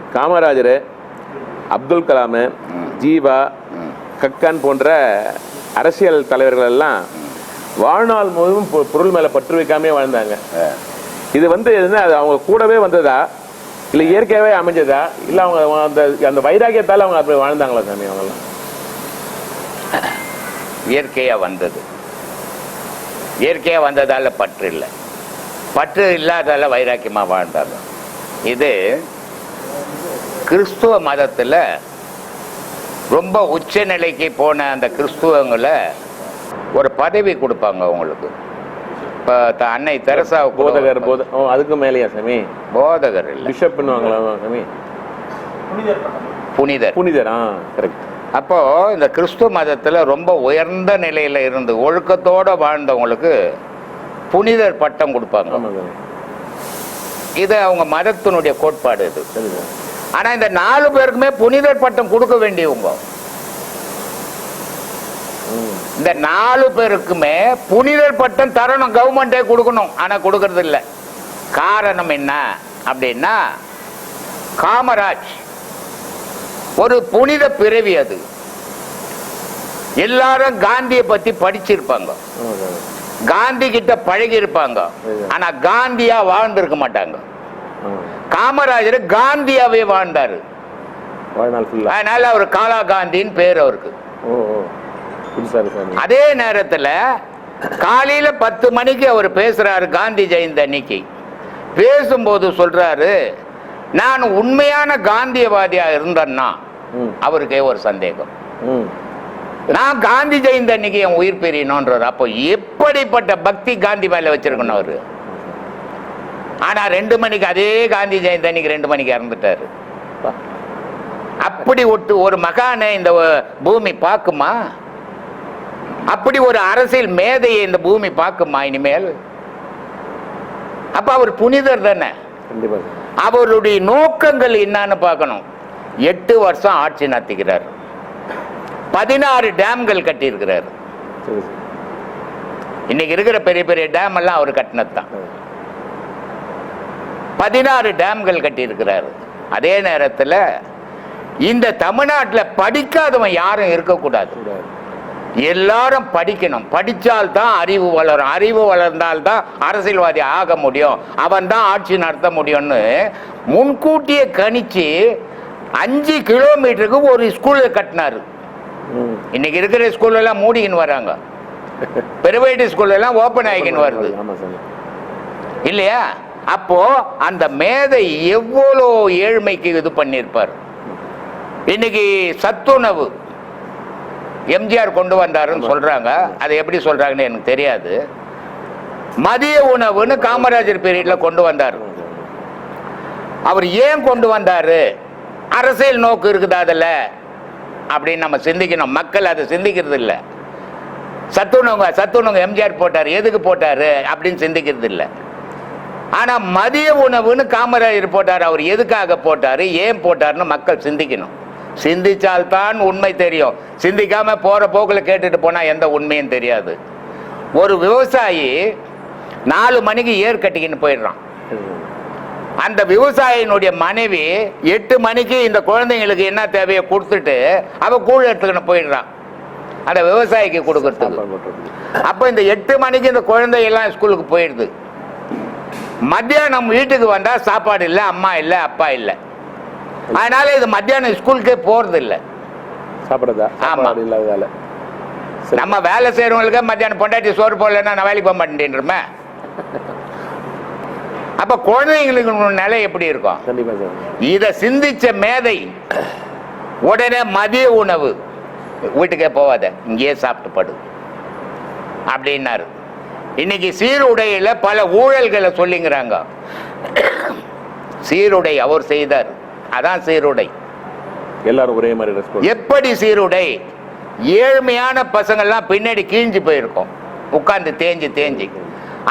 காமராஜர் அப்துல் கலாமு ஜீவா கக்கான் போன்ற அரசியல் தலைவர்கள் எல்லாம் வாழ்நாள் முழுவதும் பொருள் மேல பற்று வைக்காமே வாழ்ந்தாங்க. இது வந்து என்ன அது அவங்க கூடவே வந்ததா? இல்ல இயற்கையாவே அமைஞ்சதா? இல்ல அவங்க அந்த அந்த வைராகியத்தால அவங்க அப்படி வாழ்ந்தாங்களா சாமி அவங்கெல்லாம்? இயற்கையா வந்தது. இயற்கையா வந்ததால பற்று இல்லை. பற்று இல்லாதால வைராக்கியமா வாழ்ந்தாங்க. இது கிறிஸ்துவ மதத்துல ரொம்ப உச்ச நிலைக்கு போன அந்த கிறிஸ்துவங்களை ஒரு பதவி கொடுப்பாங்க அவங்களுக்கு. இப்போ அன்னை தெரசாவுக்கு போதகர் போத அதுக்கு மேலேயா சாமி? போதகர் இல்லை. பிஷப் பண்ணுவாங்களா சாமி? புனிதர் புனிதர். ஆ கரெக்ட் அப்போ இந்த கிறிஸ்துவ மதத்துல ரொம்ப உயர்ந்த நிலையில இருந்து ஒழுக்கத்தோட வாழ்ந்தவங்களுக்கு புனிதர் பட்டம் கொடுப்பாங்க. இது அவங்க மதத்தினுடைய கோட்பாடு இது. சரி சார் ஆனா இந்த நாலு பேருக்குமே புனிதர் பட்டம் கொடுக்க வேண்டியவங்க. இந்த நாலு பேருக்குமே புனிதர் பட்டம் தரணும் கவர்மெண்டே கொடுக்கணும். ஆனா கொடுக்கறது இல்ல. காரணம் என்ன அப்படின்னா காமராஜ் ஒரு புனித பிறவி அது. எல்லாரும் காந்தியை பத்தி படிச்சிருப்பாங்க. காந்தி கிட்ட பழகி இருப்பாங்க ஆனா காந்தியா வாழ்ந்திருக்க மாட்டாங்க. காமராஜர் காந்தியாவே வாழ்ந்தாரு. அதனால அவர் காலா காந்தின்னு பேர் அவருக்கு. அதே நேரத்துல காலையில பத்து மணிக்கு அவர் பேசுறாரு காந்தி ஜெயந்தி அன்னைக்கு. பேசும்போது சொல்றாரு நான் உண்மையான காந்தியவாதியா இருந்தேன்னா அவருக்கே ஒரு சந்தேகம். நான் காந்தி ஜெயந்தி அன்னைக்கு என் உயிர் பெரியணுன்றார் அப்போ எப்படிப்பட்ட பக்தி காந்தி மேல வச்சிருக்கணும் அவரு? ஆனா ரெண்டு மணிக்கு அதே காந்தி ஜெயந்தி அன்னைக்கு ரெண்டு மணிக்கு இறந்துட்டாரு. அப்படி ஒட்டு ஒரு மகானை இந்த பூமி பார்க்குமா? அப்படி ஒரு அரசியல் மேதையை இந்த பூமி பார்க்குமா இனிமேல்? அப்ப அவர் புனிதர் தானே? அவருடைய நோக்கங்கள் என்னன்னு பார்க்கணும். எட்டு வருஷம் ஆட்சி நடத்திக்கிறார். பதினாறு டேம்கள் கட்டியிருக்கிறார். இன்னைக்கு இருக்கிற பெரிய பெரிய டேம் எல்லாம் அவர் கட்டினது தான். பதினாறு டேம்கள் கட்டியிருக்கிறார். அதே நேரத்தில் இந்த தமிழ்நாட்டில் படிக்காதவன் யாரும் இருக்கக்கூடாது. கூடாது எல்லாரும் படிக்கணும். படிச்சால்தான் அறிவு வளரும். அறிவு வளர்ந்தால்தான் அரசியல்வாதி ஆக முடியும். அவன் தான் ஆட்சி நடத்த முடியும்னு முன்கூட்டியே கணிச்சு அஞ்சு கிலோமீட்டருக்கு ஒரு ஸ்கூல்ல கட்டினாரு. இன்னைக்கு இருக்கிற ஸ்கூல்ல எல்லாம் மூடிக்கின்னு வராங்க. பிரைவேட் ஸ்கூல்ல எல்லாம் ஓப்பன் ஆகிக்கின்னு வருது. இல்லையா? அப்போ அந்த மேதை எவ்வளோ ஏழ்மைக்கு இது பண்ணியிருப்பார்? இன்னைக்கு சத்துணவு எம்ஜிஆர் கொண்டு வந்தாருன்னு சொல்றாங்க. அதை எப்படி சொல்றாங்கன்னு எனக்கு தெரியாது. மதிய உணவுன்னு காமராஜர் பீரியட்ல கொண்டு வந்தார். அவர் ஏன் கொண்டு வந்தாரு? அரசியல் நோக்கு இருக்குது அதில்? அப்படின்னு நம்ம சிந்திக்கணும். மக்கள் அதை சிந்திக்கிறது இல்லை. சத்துணவுங்க சத்துணவுங்க எம்ஜிஆர் போட்டார். எதுக்கு போட்டார்? அப்படின்னு சிந்திக்கிறது இல்லை. ஆனா மதிய உணவுன்னு காமராஜர் போட்டார். அவர் எதுக்காக போட்டாரு? ஏன் போட்டாருன்னு மக்கள் சிந்திக்கணும். சிந்திச்சால்தான் உண்மை தெரியும். சிந்திக்காம போற போக்குல கேட்டுட்டு போனா எந்த உண்மையும் தெரியாது. ஒரு விவசாயி நாலு மணிக்கு ஏர் கட்டிக்கின்னு போயிடுறான். அந்த விவசாயினுடைய மனைவி எட்டு மணிக்கு இந்த குழந்தைங்களுக்கு என்ன தேவையோ கொடுத்துட்டு அவ கூழ் எடுத்துக்கின்னு போயிடுறான். அந்த விவசாயிக்கு கொடுக்கறதுக்கு. அப்போ இந்த எட்டு மணிக்கு இந்த குழந்தையெல்லாம் ஸ்கூலுக்கு போயிடுது. மத்தியானம் வீட்டுக்கு வந்தா சாப்பாடு இல்லை அம்மா இல்லை அப்பா இல்லை. அதனால இது மத்தியானம் ஸ்கூலுக்கே போறது இல்லை. சாப்பிடதா ஆமா. சாப்பாடு இல்லாததால. நம்ம வேலை செய்யறவங்களுக்கு மத்தியானம் பொண்டாட்டி சோறு போடலன்னா நான் வேலைக்கு போக மாட்டேன்றமே அப்ப குழந்தைங்களுக்கு நிலை எப்படி இருக்கும்? இதை சிந்திச்ச மேதை உடனே மதிய உணவு. வீட்டுக்கே போவாத இங்கேயே சாப்பிட்டு படு. அப்படின்னாரு. இன்னைக்கு சீருடையில பல ஊழல்களை சொல்லிங்கிறாங்க. சீருடை அவர் செய்தார். அதான் சீருடை. எல்லாரும் ஒரே மாதிரி எப்படி சீருடை? ஏழ்மையான பசங்கள்லாம் பின்னாடி கீஞ்சு போயிருக்கும். உட்கார்ந்து தேஞ்சு தேஞ்சு.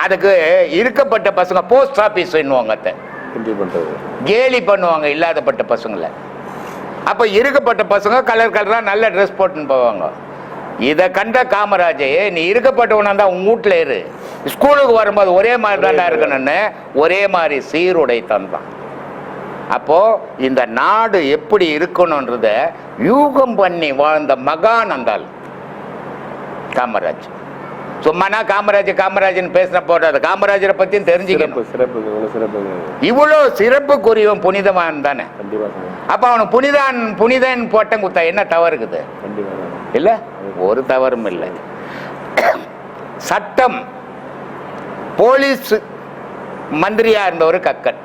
அதுக்கு இருக்கப்பட்ட பசங்க போஸ்ட் ஆஃபீஸ் அத்தை. பண்றது. கேலி பண்ணுவாங்க இல்லாதப்பட்ட பசங்களை. அப்போ இருக்கப்பட்ட பசங்க கலர் கலராக நல்ல ட்ரெஸ் போட்டுன்னு போவாங்க. இதை கண்ட காமராஜே நீ இருக்கப்பட்டவனா தான் உன் வீட்டில் இரு. ஸ்கூலுக்கு வரும்போது ஒரே மாதிரி தான்டா இருக்கணும்னு? ஒரே மாதிரி சீருடை தந்தான் அப்போ இந்த நாடு எப்படி இருக்கணுன்றத யூகம் பண்ணி வாழ்ந்த மகான் அந்தாள் காமராஜ். சும்மானா காமராஜ் காமராஜன் பேசின போடாது காமராஜரை சிறப்பு தெரிஞ்சுக்கணும். சிறப்பு இவ்வளவு சிறப்பு. இவ்வளோ சிறப்புக்குரியவன் புனிதவான் தானே. அப்ப அவனுக்கு புனிதான் புனிதன் போட்டம் குத்தா என்ன தவறு இருக்குது? இல்ல? ஒரு தவறும் இல்லை. சட்டம் போலீஸ் மந்திரியா இருந்தவர் கக்கன்.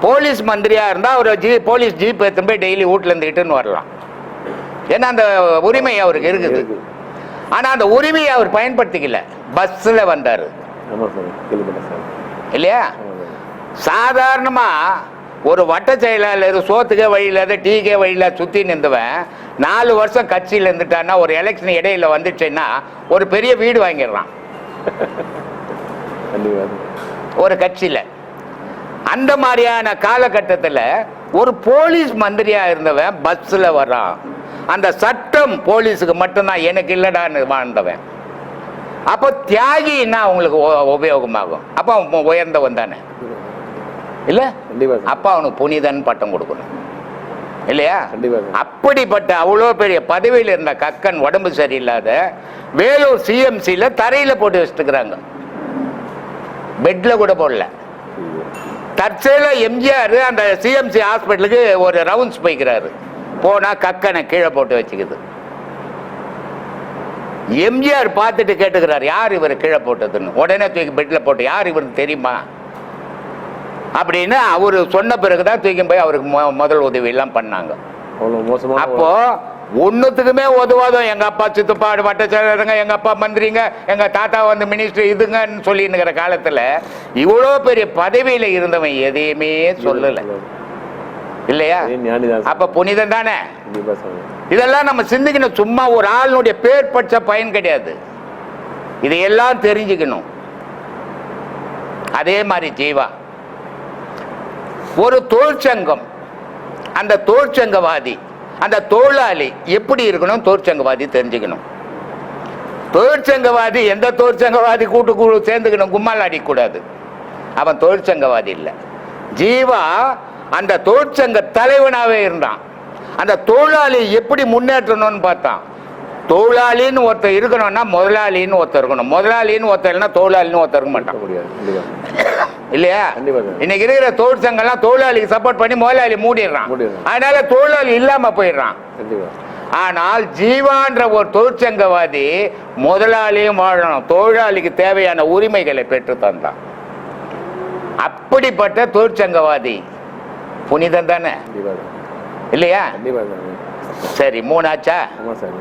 போலீஸ் மந்திரியா இருந்தா அவர் ஜீ போலீஸ் ஜீப் எடுத்துன்னு போய் டெய்லி வீட்டுல இருந்து இட்டுன்னு வரலாம். ஏன்னா அந்த உரிமை அவருக்கு இருக்குது. இருக்குது. ஆனா அந்த உரிமையை அவர் பயன்படுத்திக்கல. பஸ்ல வந்தாரு. இல்லையா? ஆமா சாமி சாதாரணமா ஒரு வட்ட செயலாளர் சோத்துக்கே வழி இல்லாத டீக்கே வழி இல்லாத சுத்தி நின்றவன் நாலு வருஷம் கட்சியில் இருந்துட்டான்னா ஒரு எலெக்ஷன் இடையில வந்துச்சுன்னா ஒரு பெரிய வீடு சாமி. ஒரு கட்சியில. அந்த மாதிரியான காலகட்டத்தில் ஒரு போலீஸ் மந்திரியா இருந்தவன் பஸ்ல வர்றான் அந்த சட்டம் போலீஸுக்கு மட்டும்தான் எனக்கு இல்லடான்னு வாழ்ந்தவன். அப்போ தியாகின்னா அவங்களுக்கு உபயோகமாகும். அப்போ அவன் உயர்ந்தவன் தானே. இல்லை. அப்பா அவனுக்கு புனிதன் பட்டம் கொடுக்கணும். இல்லையா. அப்படிப்பட்ட அவ்வளோ பெரிய பதவியில் இருந்த கக்கன் உடம்பு சரியில்லாத வேலூர் சிஎம்சியில் தரையில் போட்டு வச்சுட்டுக்கிறாங்க. பெட்ல கூட போடல. தற்செயல எம்ஜிஆர் அந்த சிஎம்சி ஹாஸ்பிட்டலுக்கு ஒரு ரவுண்ட்ஸ் போய்க்கிறாரு. போனா கக்கனை கீழே போட்டு வச்சுக்குது. எம்ஜிஆர் பார்த்துட்டு கேட்டுக்கிறார் யார் இவர் கீழே போட்டதுன்னு? உடனே தூக்கி பெட்ல போட்டு யார் இவருக்கு தெரியுமா? அப்படின்னு அவர் சொன்ன பிறகுதான் தூக்கி போய் அவருக்கு முதல் உதவி எல்லாம் பண்ணாங்க அப்போ ஒண்ணுத்துக்குமே உதவாதம் எங்க அப்பா சித்துப்பாடு வட்ட செயலருங்க எங்க அப்பா மந்திரிங்க எங்க தாத்தா வந்து மினிஸ்டர் இதுங்கன்னு சொல்லினுங்கிற காலத்துல இவ்வளோ பெரிய பதவியில இருந்தவன் எதையுமே சொல்லல. இல்லையா. அப்ப புனிதன் தானே? இதெல்லாம் நம்ம சிந்திக்கணும். சும்மா ஒரு ஆளுடைய பேர் படிச்ச பயன் கிடையாது. இதையெல்லாம் தெரிஞ்சுக்கணும். அதே மாதிரி ஜீவா. ஒரு தொழிற்சங்கம். அந்த தொழிற்சங்கவாதி அந்த தொழிலாளி எப்படி இருக்கணும்? தொழிற்சங்கவாதி தெரிஞ்சுக்கணும். தொழிற்சங்கவாதி எந்த தொழிற்சங்கவாதி கூட்டு குழு சேர்ந்துக்கணும்? கும்மால் அடிக்கூடாது அவன் தொழிற்சங்கவாதி இல்லை. ஜீவா அந்த தொழிற்சங்க தலைவனாகவே இருந்தான். அந்த தொழிலாளி எப்படி முன்னேற்றணும்னு பார்த்தான். தொழிலாளின்னு ஒருத்தர் இருக்கணும்னா முதலாளின்னு ஒருத்தர் இருக்கணும். முதலாளின்னு ஒருத்தர் இல்லைன்னா தொழிலாளின்னு ஒருத்தர் இருக்க மாட்டான். இல்லையா? சார். இன்னைக்கு இருக்கிற தொழிற்சங்கம்லாம் தொழிலாளிக்கு சப்போர்ட் பண்ணி முதலாளி மூடிடுறான். அதனால தொழிலாளி இல்லாம போயிடுறான். ஆனால் ஜீவான்ற ஒரு தொழிற்சங்கவாதி முதலாளியும் வாழணும். தொழிலாளிக்கு தேவையான உரிமைகளை பெற்று தந்தான். அப்படிப்பட்ட தொழிற்சங்கவாதி புனிதன் தானே. இல்லையா? சரி. மூணாச்சா சாமி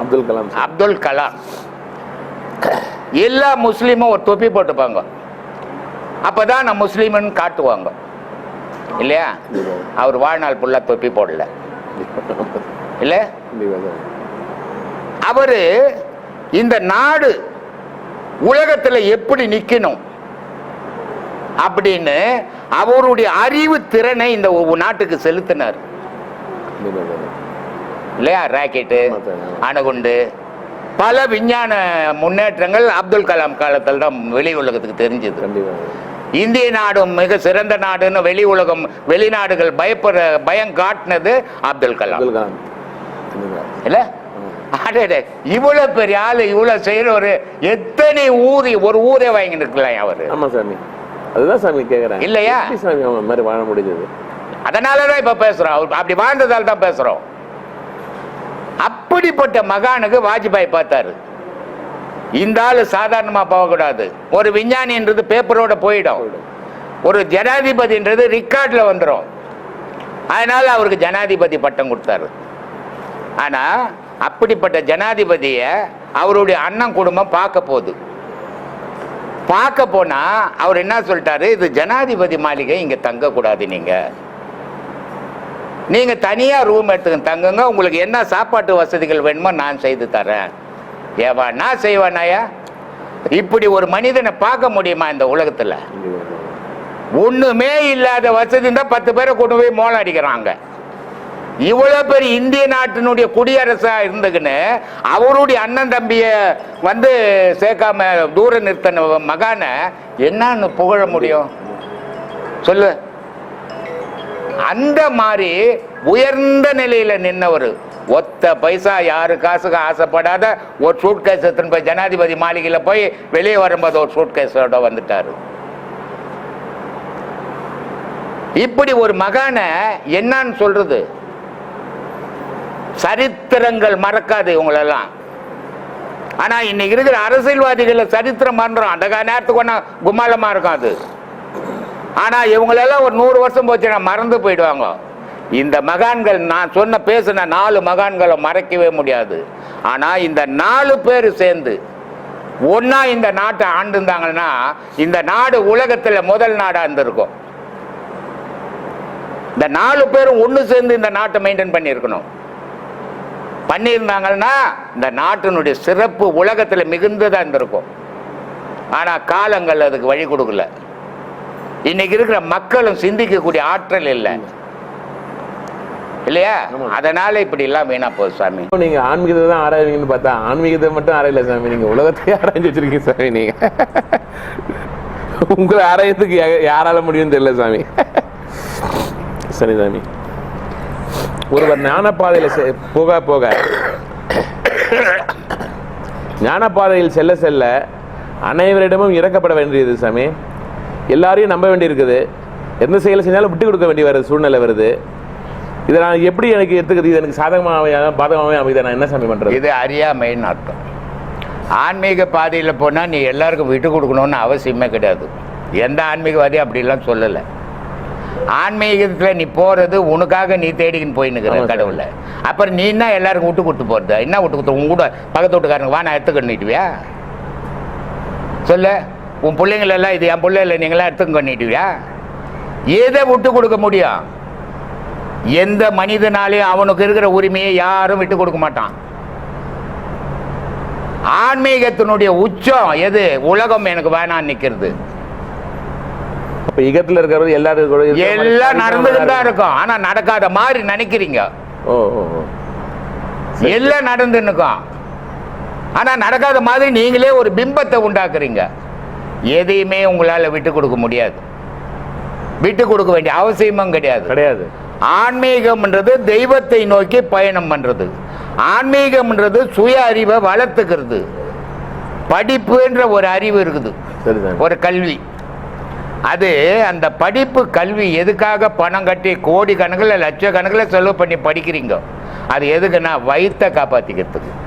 அப்துல் கலாம் அப்துல் கலாம். எல்லா முஸ்லீமும் ஒரு தொப்பி போட்டுப்பாங்க. அப்போதான் நான் முஸ்லீம்னு காட்டுவாங்க. இல்லையா? அவர் வாழ்நாள் ஃபுல்லாக தொப்பி போடல. இல்லை? அவர் இந்த நாடு உலகத்தில் எப்படி நிற்கணும் அப்படின்னு அவருடைய அறிவு திறனை இந்த நாட்டுக்கு செலுத்தினார். இல்லையா? ராக்கெட்டு. அணுகுண்டு. பல விஞ்ஞான முன்னேற்றங்கள் அப்துல் கலாம் காலத்தில் தான் வெளி உலகத்துக்கு தெரிஞ்சது. இந்திய நாடும் மிக சிறந்த நாடுன்னு வெளி உலகம் வெளிநாடுகள் பயப்படுற பயம் காட்டினது அப்துல் கலாம். இல்ல. அடடே இவ்வளவு பெரிய ஆளு இவ்வளவு செய்யறவரு எத்தனை ஊதி ஒரு ஊரே வாங்கிட்டு இருக்கலாம் அவரு. ஆமா சாமி. அதுதான் சாமி கேக்குறேன் இல்லையா? சாமி அவங்க மாதிரி வாழ முடிஞ்சது? அதனாலதான் இப்ப பேசுறோம். அவர் அப்படி வாழ்ந்ததால தான் பேசுறோம். அப்படிப்பட்ட மகானுக்கு வாஜ்பாய் பார்த்தாரு. இந்த ஆள் சாதாரணமா போகக்கூடாது. ஒரு விஞ்ஞானின்றது பேப்பரோட போயிடும். ஒரு ஜனாதிபதின்றது ரிக்கார்டில் வந்துடும் அதனால அவருக்கு ஜனாதிபதி பட்டம் கொடுத்தாரு. ஆனால் அப்படிப்பட்ட ஜனாதிபதியை அவருடைய அண்ணன் குடும்பம் பார்க்க போகுது. பார்க்க போனால் அவர் என்ன சொல்லிட்டாரு? இது ஜனாதிபதி மாளிகை இங்கே தங்கக்கூடாது நீங்கள் நீங்க தனியாக தனியா ரூம் எடுத்துக்க தங்குங்க. உங்களுக்கு என்ன சாப்பாட்டு வசதிகள் வேணுமோ நான் செய்து தரேன். ஏவா நான் செய்வானாயா இப்படி ஒரு மனிதனை பார்க்க முடியுமா இந்த உலகத்துல? ஒண்ணுமே இல்லாத வசதி தான் பத்து பேரை கொண்டு போய் மோளம் அடிக்கிறாங்க. இவ்வளவு பெரிய இந்திய நாட்டினுடைய குடியரசா இருந்துக்குன்னு அவருடைய அண்ணன் தம்பிய வந்து சேர்க்காம தூர நிறுத்தின மகான என்னன்னு புகழ முடியும்? சொல்லு. அந்த மாதிரி உயர்ந்த நிலையில நின்னவர். ஒத்த பைசா யாரு காசுக்கு ஆசைப்படாத ஒரு சூட் கேஸ் எடுத்துன்னு போய் ஜனாதிபதி மாளிகையில் போய் வெளியே வரும்போது ஒரு சூட் கேஸோட வந்துட்டாரு. இப்படி ஒரு மகானை என்னன்னு சொல்றது? சரித்திரங்கள் மறக்காது இவங்களெல்லாம். ஆனா இன்னைக்கு இருக்கிற அரசியல்வாதிகளை சரித்திரம் பண்ணுறோம் அந்த நேரத்துக்கு ஒன்றா கும்மாலமா இருக்கும் அது. ஆனால் இவங்களெல்லாம் ஒரு நூறு வருஷம் போச்சுன்னா மறந்து போயிடுவாங்க. இந்த மகான்கள் நான் சொன்ன பேசின நாலு மகான்களை மறைக்கவே முடியாது. ஆனால் இந்த நாலு பேர் சேர்ந்து ஒன்றா இந்த நாட்டை ஆண்டுந்தாங்கன்னா இந்த நாடு உலகத்தில் முதல் நாடாக இருந்திருக்கும். இந்த நாலு பேரும் ஒன்று சேர்ந்து இந்த நாட்டை மெயின்டைன் பண்ணியிருக்கணும். பண்ணியிருந்தாங்கன்னா இந்த நாட்டினுடைய சிறப்பு உலகத்தில் மிகுந்ததாக இருந்திருக்கும். ஆனால் காலங்கள் அதுக்கு வழி கொடுக்கல. இன்னைக்கு இருக்கிற மக்களும் சிந்திக்கக்கூடிய ஆற்றல் இல்லை. இல்லையா. அதனால இப்படி எல்லாம் வீணா போகுது சாமி. நீங்க ஆன்மீகத்தை தான் ஆராய்வீங்கன்னு பார்த்தா ஆன்மீகத்தை மட்டும் ஆராயல சாமி. நீங்க உலகத்தையே ஆராய்ஞ்சு வச்சிருக்கீங்க சாமி நீங்க. உங்களை ஆராயத்துக்கு யாரால முடியும்னு தெரியல சாமி. சரி சாமி. ஒருவர் ஞானப்பாதையில போக போக. ஞானப்பாதையில் செல்ல செல்ல அனைவரிடமும் இறக்கப்பட வேண்டியது சாமி. எல்லாரையும் நம்ப வேண்டியிருக்குது. எந்த செயலை செஞ்சாலும் விட்டு கொடுக்க வேண்டிய வருது சூழ்நிலை வருது. இதை நான் எப்படி எனக்கு எடுத்துக்கிறது? இது எனக்கு சாதகமாக பாதகமாகவே அமைதி நான் என்ன சாமி பண்றது? இது அறியாமைன்னு அர்த்தம். ஆன்மீக பாதையில் போனால் நீ எல்லாருக்கும் விட்டு கொடுக்கணும்னு அவசியமே கிடையாது. எந்த ஆன்மீகவாதியும் அப்படிலாம் சொல்லலை. ஆன்மீகத்தில் நீ போகிறது உனக்காக நீ தேடிக்கின்னு சார். கடவுளை. அப்புறம் நீ என்ன எல்லாருக்கும் விட்டு கொடுத்து போகிறது என்ன விட்டு கொடுத்து? உன் கூட பக்கத்து வீட்டுக்காரங்க வா நான் எடுத்துக்கிட்டுவியா சொல்லு. உன் பிள்ளைங்களெல்லாம் இது என் பிள்ளை இல்லை நீங்களாம் எடுத்துக்க பண்ணிட்டுவியா எதை விட்டு கொடுக்க முடியும்? எந்த மனிதனாலையும் அவனுக்கு இருக்கிற உரிமையை யாரும் விட்டு கொடுக்க மாட்டான். ஆன்மீகத்தினுடைய உச்சம் எது? உலகம் எனக்கு வேணாம் நிக்கிறது அப்ப இகத்துல இருக்கிறது எல்லாரும் எல்லாம் நடந்துட்டு தான் இருக்கும். இருக்கும் ஆனா நடக்காத மாதிரி நினைக்கிறீங்க. ஓ. எல்லாம் நடந்துன்னுக்கும் ஆனா நடக்காத மாதிரி நீங்களே ஒரு பிம்பத்தை உண்டாக்குறீங்க. எதையுமே உங்களால விட்டு கொடுக்க முடியாது. விட்டு கொடுக்க வேண்டிய அவசியமும் கிடையாது. கிடையாது. ஆன்மீகம்ன்றது தெய்வத்தை நோக்கி பயணம் பண்றது. ஆன்மீகம்ன்றது சுய அறிவை வளர்த்துக்கிறது. படிப்புன்ற ஒரு அறிவு இருக்குது. ஒரு கல்வி. அது அந்த படிப்பு கல்வி எதுக்காக பணம் கட்டி கோடி கணக்கில் லட்ச கணக்கில் செலவு பண்ணி படிக்கிறீங்க? அது எதுக்குன்னா வயித்தை காப்பாத்திக்கிறதுக்கு.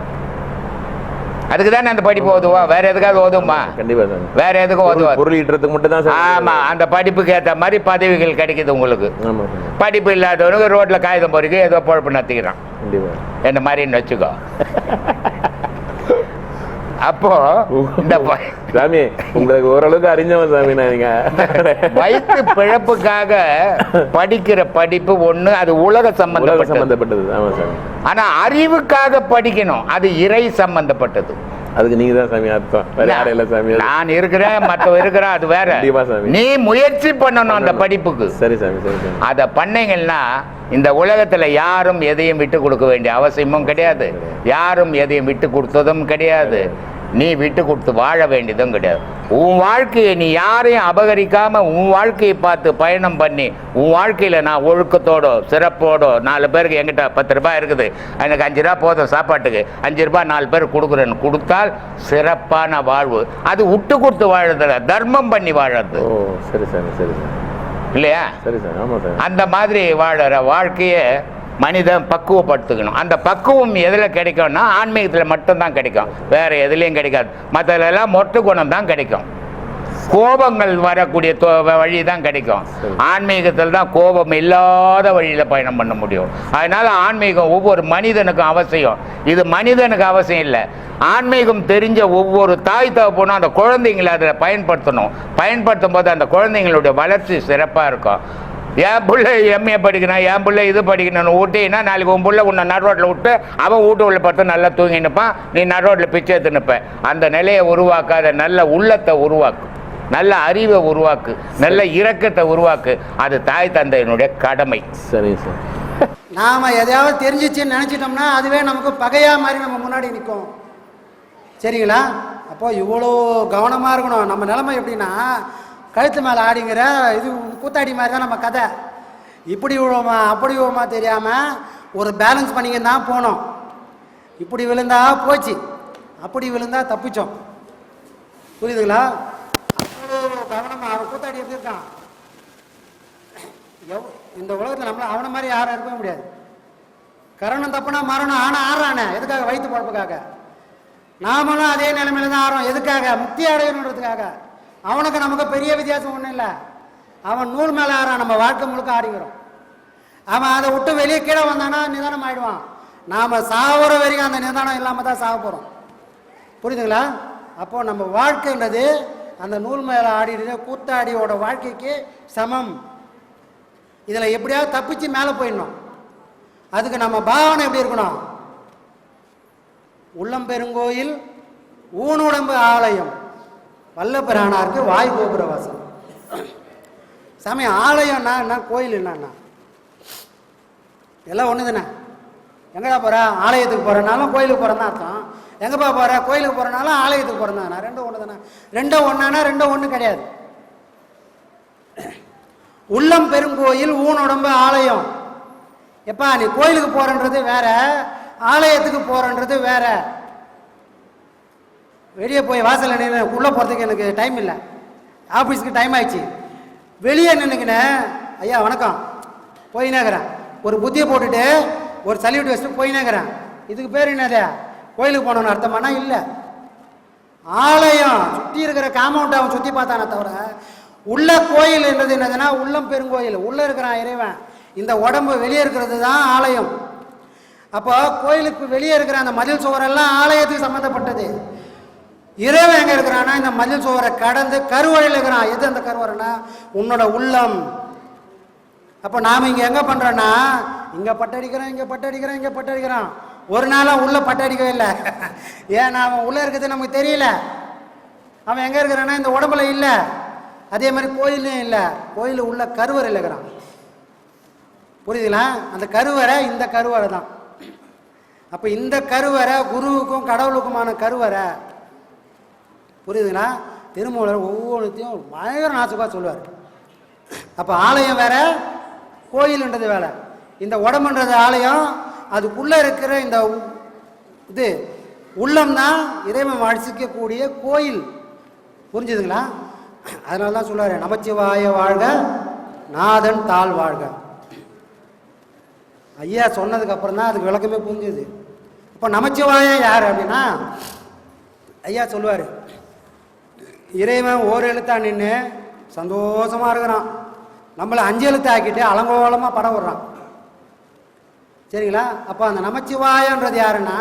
அதுக்கு தானே அந்த படிப்பு ஓதுவா? வேற எதுக்காவது ஓதுமா கண்டிப்பா வேற எதுக்கும் ஓதுவா பொருள் ஈட்டுறதுக்கு மட்டும் தான். ஆமா அந்த படிப்புக்கு ஏற்ற மாதிரி பதவிகள் கிடைக்குது உங்களுக்கு. படிப்பு இல்லாதவனுக்கு ரோட்ல காகிதம் பொறுக்கி ஏதோ பொழப்பு நடத்திக்கிறான். என்ன மாதிரின்னு வச்சுக்கோ. அப்போ இந்த சாமி உங்களுக்கு ஓரளவுக்கு அறிஞ்சவன் சாமி நீங்க. வயிற்று பிழப்புக்காக படிக்கிற படிப்பு ஒண்ணு அது உலக உலக சம்பந்தப்பட்டது. ஆமா சாமி. ஆனா அறிவுக்காக படிக்கணும் அது இறை சம்பந்தப்பட்டது. அதுக்கு நீங்க தான் சாமி அர்த்தம். வேற யாரும் இல்ல சாமி. நான் இருக்கிறேன் மத்தவ இருக்கிறான் அது வேற. நீ முயற்சி பண்ணணும் அந்த படிப்புக்கு. சரி சாமி சரி அதை பண்ணீங்கன்னா இந்த உலகத்துல யாரும் எதையும் விட்டு கொடுக்க வேண்டிய அவசியமும் கிடையாது. யாரும் எதையும் விட்டு கொடுத்ததும் கிடையாது. நீ விட்டு கொடுத்து வாழ வேண்டியதும் கிடையாது உன் வாழ்க்கையை நீ யாரையும் அபகரிக்காம உன் வாழ்க்கையை பார்த்து பயணம் பண்ணி உன் வாழ்க்கையில நான் ஒழுக்கத்தோட சிறப்போட நாலு பேருக்கு என்கிட்ட பத்து ரூபாய் இருக்குது. எனக்கு அஞ்சு ரூபாய் போதும் சாப்பாட்டுக்கு. அஞ்சு ரூபாய் நாலு பேர் கொடுக்குறேன்னு கொடுத்தால் சிறப்பான வாழ்வு. அது விட்டு கொடுத்து வாழறதில்ல தர்மம் பண்ணி வாழறது. ஓ சரி சரி சாமி இல்லையா? சரி சாமி ஆமா சாமி அந்த மாதிரி வாழற வாழ்க்கையை மனிதன் பக்குவப்படுத்திக்கணும். அந்த பக்குவம் எதில் கிடைக்கும்னா ஆன்மீகத்தில் மட்டும்தான் கிடைக்கும். வேற எதுலேயும் கிடைக்காது. மற்றதுலாம் மொட்டு குணம் தான் கிடைக்கும். கோபங்கள் வரக்கூடிய வழி தான் கிடைக்கும். ஆன்மீகத்தில் தான் கோபம் இல்லாத வழியில் பயணம் பண்ண முடியும். அதனால ஆன்மீகம் ஒவ்வொரு மனிதனுக்கும் அவசியம். இது மனிதனுக்கு அவசியம் இல்லை. ஆன்மீகம் தெரிஞ்ச ஒவ்வொரு தாய் தகப்பனும் அந்த குழந்தைங்களை அதில் பயன்படுத்தணும். பயன்படுத்தும் போது அந்த குழந்தைங்களுடைய வளர்ச்சி சிறப்பாக இருக்கும். என் புள்ள எம்ஏ படிக்கணும் என் புள்ள இது படிக்கணும்னு ஊட்டினா நாளைக்கு உன் புள்ள உன்னை நடுரோட்டில் விட்டு அவன் வீட்டு உள்ள பார்த்து நல்லா தூங்கி நிற்பான் நீ நடுரோட்டில் பிச்சை எடுத்து நிற்ப அந்த நிலையை உருவாக்காத நல்ல உள்ளத்தை உருவாக்கு. நல்ல அறிவை உருவாக்கு. நல்ல இரக்கத்தை உருவாக்கு. அது தாய் தந்தையினுடைய கடமை. சரிங்க சார். நாம் எதையாவது தெரிஞ்சிச்சுன்னு நினச்சிட்டோம்னா அதுவே நமக்கு பகையா மாதிரி நம்ம முன்னாடி நிற்கும். சரிங்களா? அப்போ இவ்வளோ கவனமாக இருக்கணும். நம்ம நிலைமை எப்படின்னா கழுத்து மேலே ஆடிங்கிற இது கூத்தாடி மாதிரி தான் நம்ம கதை. இப்படி விழுவோமா அப்படி விழுவோமா தெரியாமல் ஒரு பேலன்ஸ் பண்ணிங்கன்னு தான் போனோம். இப்படி விழுந்தா போச்சு. அப்படி விழுந்தா தப்பிச்சோம். புரியுதுங்களா? அவ்வளோ கவனமாக அவன் கூத்தாடி எப்படி இருக்கான்? எவ் இந்த உலகத்தில் நம்மள அவனை மாதிரி யாரும் இருக்கவே முடியாது. கரணம் தப்புனா மரணம் ஆனால் ஆறானே எதுக்காக வயிற்று பழப்புக்காக? நாமளும் அதே நிலைமையில தான் ஆறோம். எதுக்காக? முக்தி அடையணுன்றதுக்காக. அவனுக்கு நமக்கு பெரிய வித்தியாசம் ஒன்றும் இல்லை. அவன் நூல் மேலே ஆறான் நம்ம வாழ்க்கை முழுக்க ஆடிக்கிறோம் அவன் அதை விட்டு வெளியே கீழே வந்தானா நிதானம் ஆயிடுவான். நாம் சாகுற வரைக்கும் அந்த நிதானம் இல்லாமல் தான் சாக போகிறோம் புரியுதுங்களா? அப்போ நம்ம வாழ்க்கைன்றது அந்த நூல் மேலே ஆடிடுது கூத்தாடியோட வாழ்க்கைக்கு சமம். இதில் எப்படியாவது தப்பிச்சு மேலே போயிடணும். அதுக்கு நம்ம பாவனை எப்படி இருக்கணும்? உள்ளம்பெருங்கோயில் ஊனுடம்பு ஆலயம். வல்லபிரானாருக்கு வாய் கோபுர வாசம் சாமி ஆலயம்னா என்ன கோயில் என்னன்னா எல்லாம் ஒன்று தானே எங்கடா போகிற ஆலயத்துக்கு போகிறனாலும் கோயிலுக்கு போகிறதா அர்த்தம். எங்கேப்பா போகிற கோயிலுக்கு போகிறனாலும் ஆலயத்துக்கு போகிறதாண்ணா ரெண்டும் ஒன்று தானே ரெண்டும் ஒன்றானா ரெண்டும் ஒன்று கிடையாது. உள்ளம் பெருங்கோயில் ஊனுடம்பு ஆலயம். எப்பா நீ கோயிலுக்கு போகிறன்றது வேற ஆலயத்துக்கு போகிறன்றது வேற. வெளியே போய் வாசல் நின்று உள்ளே போகிறதுக்கு எனக்கு டைம் இல்லை. ஆஃபீஸுக்கு டைம் ஆயிடுச்சு. வெளியே நின்றுக்கினேன் ஐயா வணக்கம். போயினாக்கிறேன் ஒரு புத்தியை போட்டுட்டு ஒரு சல்யூட் வச்சுட்டு போயினாக்கிறேன் இதுக்கு பேர் என்னது? கோயிலுக்கு போனோன்னு அர்த்தமானா இல்லை. ஆலயம் சுற்றி இருக்கிற காம்பவுண்ட் அவன் சுற்றி பார்த்தானே தவிர உள்ள கோயில் என்றது என்னதுன்னா உள்ளம் பெருங்கோயில் உள்ளே இருக்கிறான் இறைவன். இந்த உடம்பு வெளியே இருக்கிறது தான் ஆலயம். அப்போ கோயிலுக்கு வெளியே இருக்கிற அந்த மதில் சுவரெல்லாம் ஆலயத்துக்கு சம்மந்தப்பட்டது இறைவன் எங்க இருக்கிறான்னா இந்த மதில் சுவரை கடந்து கருவறையில் இருக்கிறான். எது அந்த கருவறைனா உன்னோட உள்ளம். அப்போ நாம் இங்கே எங்கே பண்ணுறோன்னா இங்கே பட்டடிக்கிறோம் இங்கே பட்டடிக்கிறோம் இங்கே பட்டடிக்கிறோம். ஒரு நாளாக உள்ள பட்டடிக்கவே இல்லை. ஏன் அவன் உள்ளே இருக்கிறது நமக்கு தெரியல. அவன் எங்கே இருக்கிறான்னா இந்த உடம்புல இல்லை. அதே மாதிரி கோயிலையும் இல்லை. கோயில் உள்ள கருவறையில் இருக்கிறான். புரியுதுங்களா? அந்த கருவறை இந்த கருவறை தான். அப்போ இந்த கருவறை குருவுக்கும் கடவுளுக்குமான கருவறை. புரியுதுங்களா? திருமூலர் ஒவ்வொன்றுத்தையும் பயங்கர நாசுக்காக சொல்லுவார். அப்போ ஆலயம் வேற கோயிலுன்றது வேலை இந்த உடம்புன்றது ஆலயம் அதுக்குள்ளே இருக்கிற இந்த உ- இது உள்ளம் தான் இறைவன் வாசிக்கக்கூடிய கோயில். புரிஞ்சுதுங்களா? அதனால தான் சொல்லுவார் நமச்சிவாய வாழ்க நாதன் தாழ் வாழ்க. ஐயா சொன்னதுக்கு அப்புறம் தான் அதுக்கு விளக்கமே புரிஞ்சுது. இப்போ நமச்சிவாயம் யார் அப்படின்னா ஐயா சொல்லுவார் இறைவன் ஓர் எழுத்தா நின்று சந்தோஷமாக இருக்கிறான். நம்மளை அஞ்சு எழுத்து ஆக்கிட்டு அலங்கோலமாக படம் விடுறான் சரிங்களா? அப்போ அந்த நமச்சிவாயன்றது யாருன்னா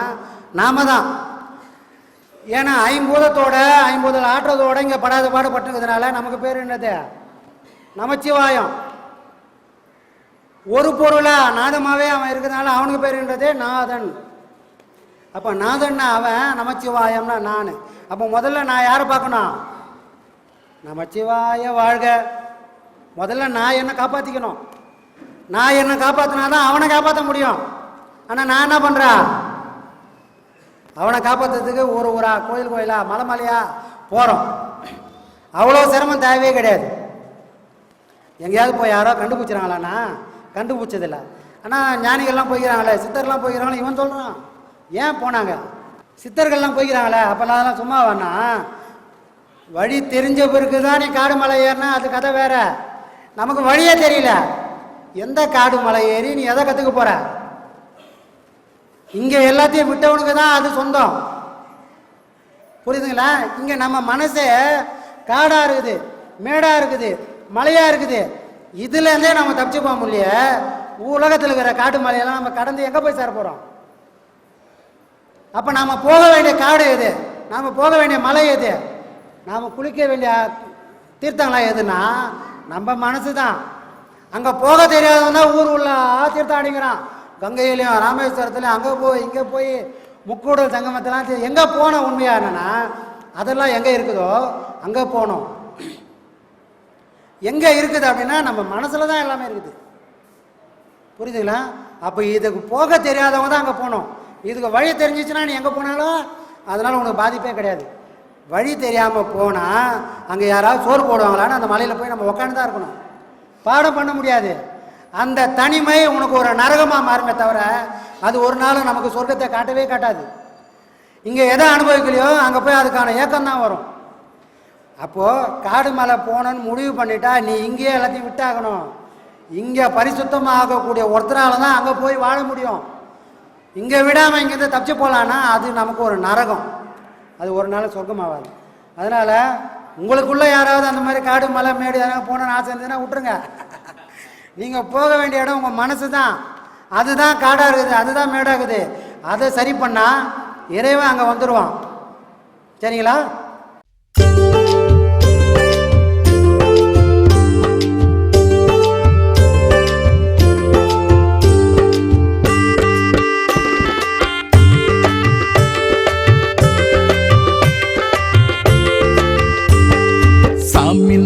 நாம தான். ஏன்னா ஐம்பூதத்தோட ஐம்பூதல் ஆட்டுறதோட இங்கே படாத பாடுபட்டுக்கிறதுனால நமக்கு பேர் என்னது? நமச்சிவாயம். ஒரு பொருளா நாதமாகவே அவன் இருக்கிறதுனால அவனுக்கு பேர் என்னது? நாதன். அப்போ நாதன்னா அவன் நமச்சிவாயம்னா நான். அப்போ முதல்ல நான் யாரை பார்க்கணும்? நமச்சிவாய வாழ்க. முதல்ல நான் என்னை காப்பாற்றிக்கணும் நான் என்னை காப்பாற்றினாதான் அவனை காப்பாற்ற முடியும். ஆனால் நான் என்ன பண்ணுறா அவனை காப்பாற்றுறதுக்கு ஒரு ஊரா கோயில் கோயிலா மலை மலையா போகிறோம் அவ்வளோ சிரமம் தேவையே கிடையாது. எங்கேயாவது போய் யாரோ கண்டுபிடிச்சிறாங்களாண்ணா கண்டுபிடிச்சதில்ல. ஆனால் ஞானிகள்லாம் போய்க்கிறாங்களே சித்தர்லாம் போய்க்கிறாங்களே இவன் சொல்கிறான் ஏன் போனாங்க? சித்தர்கள்லாம் போய்க்கிறாங்களே அப்போல்லாம் அதெல்லாம் சும்மா வேணா வழி தெரிஞ்ச பிறகு தான் நீ காடு மலை ஏறினா அது கதை வேற. நமக்கு வழியே தெரியல. எந்த காடு மலை ஏறி நீ எதை கற்றுக்க போகிற இங்கே எல்லாத்தையும் விட்டவனுக்கு தான் அது சொந்தம். புரியுதுங்களா? இங்கே நம்ம மனசே காடாக இருக்குது மேடாக இருக்குது மலையாக இருக்குது. இதுலேருந்தே நம்ம தப்பிச்சு போக முடியல உலகத்தில் இருக்கிற காட்டு மலையெல்லாம் நம்ம கடந்து எங்கே போய் சேர போகிறோம் அப்போ நாம் போக வேண்டிய காடு எது? நாம் போக வேண்டிய மலை எது? நாம் குளிக்க வேண்டிய தீர்த்தங்களா எதுனா நம்ம மனசு தான் அங்கே போக தெரியாதவன் தான் ஊர் உள்ள தீர்த்தம் அடிக்கிறான் கங்கையிலையும் ராமேஸ்வரத்துலையும் அங்கே போய் இங்கே போய் முக்கூடல் சங்கமத்தெல்லாம் எங்கே போன உண்மையாக என்னென்னா அதெல்லாம் எங்கே இருக்குதோ அங்கே போகணும் எங்கே இருக்குது அப்படின்னா நம்ம மனசில் தான் எல்லாமே இருக்குது. புரியுதுங்களா? அப்போ இதுக்கு போக தெரியாதவங்க தான் அங்கே போகணும் இதுக்கு வழி தெரிஞ்சிச்சுன்னா நீ எங்கே போனாலும் அதனால் உனக்கு பாதிப்பே கிடையாது. வழி தெரியாமல் போனால் அங்கே யாராவது சோறு போடுவாங்களான்னு அந்த மலையில் போய் நம்ம உட்காந்து தான் இருக்கணும். பாடம் பண்ண முடியாது. அந்த தனிமை உனக்கு ஒரு நரகமாக மாறுமே தவிர அது ஒரு நாளும் நமக்கு சொர்க்கத்தை காட்டவே காட்டாது. இங்கே எதை அனுபவிக்கலையோ அங்கே போய் அதுக்கான ஏக்கம் தான் வரும். அப்போது காடு மலை போகணுன்னு முடிவு பண்ணிட்டா நீ இங்கேயே எல்லாத்தையும் விட்டாகணும். இங்கே பரிசுத்தமாக ஆகக்கூடிய ஒருத்தரால தான் அங்கே போய் வாழ முடியும். இங்கே விடாமல் இங்கேருந்து தப்பிச்சு போகலான்னா அது நமக்கு ஒரு நரகம். அது ஒரு நாள் சொர்க்கமாகாது அதனால் உங்களுக்குள்ளே யாராவது அந்த மாதிரி காடு மலை மேடு எதனா போகணுன்னு ஆசை இருந்ததுன்னா விட்டுருங்க. நீங்கள் போக வேண்டிய இடம் உங்கள் மனசு தான் அதுதான் காடாக இருக்குது அதுதான் மேடாகுது அதை சரி பண்ணால் இறைவன் அங்கே வந்துடுவான் சரிங்களா?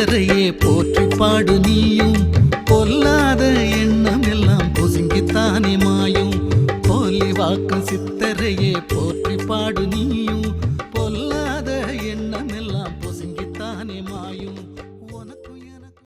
கர்த்தரையே போற்றி பாடு நீயும்.